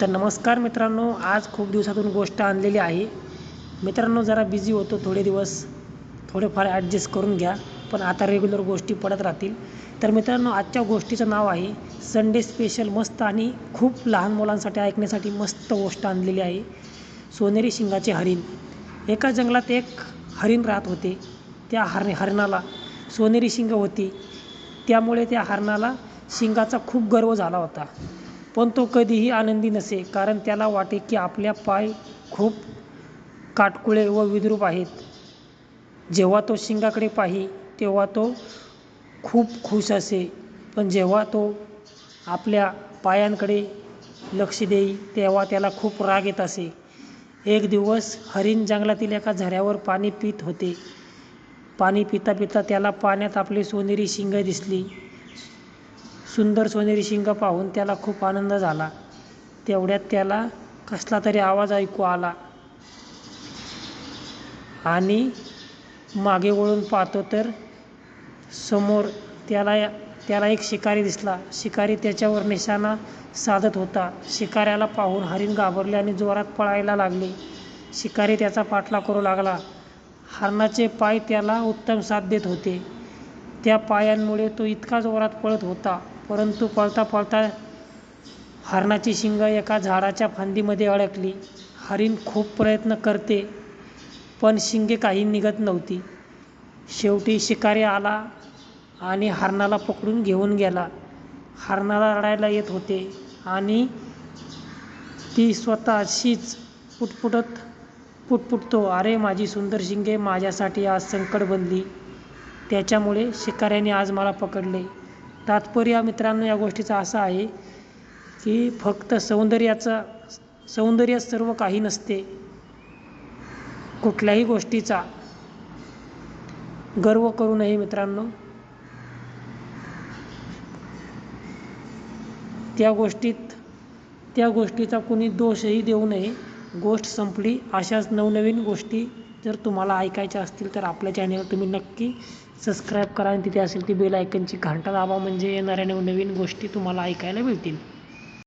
तर नमस्कार मित्रांनो आज खूप दिवसातून गोष्ट आणलेली आहे. मित्रांनो जरा बिझी होतो थोडे दिवस. थोडेफार ॲडजस्ट करून घ्या पण आता रेग्युलर गोष्टी पडत राहतील. तर मित्रांनो आजच्या गोष्टीचं नाव आहे संडे स्पेशल मस्त आणि खूप लहान मुलांसाठी ऐकण्यासाठी मस्त गोष्ट आणलेली आहे. सोनेरी शिंगाचे हरिण. एका जंगलात एक हरिण राहत होते. त्या हर हरणाला सोनेरी शिंग होती. त्यामुळे त्या हरणाला शिंगाचा खूप गर्व झाला होता. पण तो कधीही आनंदी नसे कारण त्याला वाटे की आपल्या पाय खूप काटकुळे व विद्रूप आहेत. जेव्हा तो शिंगाकडे पाही तेव्हा तो खूप खुश असे. पण जेव्हा तो आपल्या पायांकडे लक्ष देई तेव्हा त्याला खूप राग येत असे. एक दिवस हरिण जंगलातील एका झऱ्यावर पाणी पित होते. पाणी पिता पिता त्याला पाण्यात आपली सोनेरी शिंग दिसली. सुंदर सोनेरी शिंग पाहून त्याला खूप आनंद झाला. तेवढ्यात त्याला कसला तरी आवाज ऐकू आला. आणि मागे वळून पाहतो तर समोर त्याला त्याला एक शिकारी दिसला. शिकारी त्याच्यावर निशाणा साधत होता. शिकाऱ्याला पाहून हरिण घाबरले आणि जोरात पळायला लागले. शिकारी त्याचा पाठलाग करू लागला. हरणाचे पाय त्याला उत्तम साथ देत होते. त्या पायांमुळे तो इतका जोरात पळत होता. परंतु पळता पळता हरणाची शिंग एका झाडाच्या फांदीमध्ये अडकली. हरिण खूप प्रयत्न करते पण शिंगे काही निघत नव्हती. शेवटी शिकारी आला आणि हरणाला पकडून घेऊन गेला. हरणाला रडायला येत होते आणि ती स्वतःशीच पुटपुटत पुटपुटतो अरे माझी सुंदर शिंगे माझ्यासाठी आज संकट बनली. त्याच्यामुळे शिकाऱ्याने आज मला पकडले. तात्पर्य मित्रांनो या गोष्टीचा असा आहे की फक्त सौंदर्याचा सौंदर्य सर्व काही नसते. कुठल्याही गोष्टीचा गर्व करू नये मित्रांनो. त्या गोष्टीत त्या गोष्टीचा कुणी दोषही देऊ नये. गोष्ट संपली अशाच नवनवीन गोष्टी जर तुम्हाला ऐकायच्या असतील तर आपल्या चॅनल तुम्ही नक्की सबस्क्राईब करा आणि तिथे असेल ती बेल आयकनची घंटा दाबा म्हणजे येणाऱ्या नवनवीन गोष्टी तुम्हाला ऐकायला मिळतील.